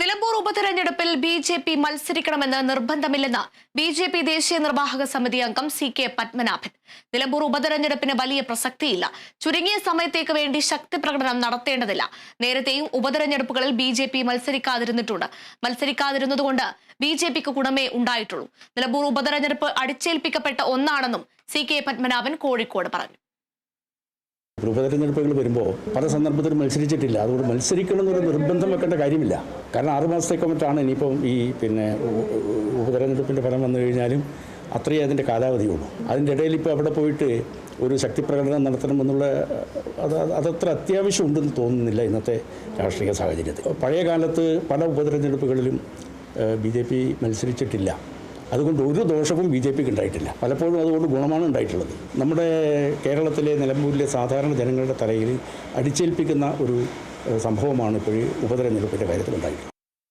നിലമ്പൂർ ഉപതെരഞ്ഞെടുപ്പിൽ B J P മത്സരിക്കണമെന്ന് നിർബന്ധമില്ലെന്ന് ബി ജെ പി ദേശീയ നിർവാഹക സമിതി അംഗം സി കെ പത്മനാഭൻ. നിലമ്പൂർ ഉപതെരഞ്ഞെടുപ്പിന് വലിയ പ്രസക്തിയില്ല. ചുരുങ്ങിയ സമയത്തേക്ക് വേണ്ടി ശക്തി പ്രകടനം നടത്തേണ്ടതില്ല. നേരത്തെയും ഉപതെരഞ്ഞെടുപ്പുകളിൽ ബി ജെ പി മത്സരിക്കാതിരുന്നിട്ടുണ്ട്. മത്സരിക്കാതിരുന്നതുകൊണ്ട് ബി ജെ പിക്ക് ഗുണമേ ഉണ്ടായിട്ടുള്ളൂ. നിലമ്പൂർ ഉപതെരഞ്ഞെടുപ്പ് അടിച്ചേൽപ്പിക്കപ്പെട്ട ഒന്നാണെന്നും സി കെ പത്മനാഭൻ കോഴിക്കോട് പറഞ്ഞു. ഉപതെരഞ്ഞെടുപ്പുകൾ വരുമ്പോൾ പല സന്ദർഭത്തിലും മത്സരിച്ചിട്ടില്ല. അതുകൊണ്ട് മത്സരിക്കണം എന്നൊരു നിർബന്ധം വെക്കേണ്ട കാര്യമില്ല. കാരണം ആറു മാസത്തേക്ക് മറ്റാണ് ഇനിയിപ്പം ഈ പിന്നെ ഉപതെരഞ്ഞെടുപ്പിന്റെ ഫലം വന്നു കഴിഞ്ഞാലും അത്രയേ അതിന്റെ കാലാവധിയുള്ളൂ അതിന്റെ ഇടയിൽ ഇപ്പോൾ അവിടെ പോയിട്ട് ഒരു ശക്തി പ്രകടനം നടത്തണമെന്നുള്ള അത് അതത്ര അത്യാവശ്യം ഉണ്ടെന്ന് തോന്നുന്നില്ല ഇന്നത്തെ രാഷ്ട്രീയ സാഹചര്യത്തിൽ. പഴയ കാലത്ത് പല ഉപതെരഞ്ഞെടുപ്പുകളിലും ബി ജെ പി മത്സരിച്ചിട്ടില്ല. അതുകൊണ്ട് ഒരു ദോഷവും ബി ജെ പിക്ക് ഉണ്ടായിട്ടില്ല. പലപ്പോഴും അതുകൊണ്ട് ഗുണമാണ് ഉണ്ടായിട്ടുള്ളത്. നമ്മുടെ കേരളത്തിലെ നിലമ്പൂരിലെ സാധാരണ ജനങ്ങളുടെ തലയിൽ അടിച്ചേൽപ്പിക്കുന്ന ഒരു സംഭവമാണ് ഇപ്പോൾ ഉപതെരഞ്ഞെടുപ്പിന്റെ കാര്യത്തിൽ ഉണ്ടായിട്ടുള്ളത്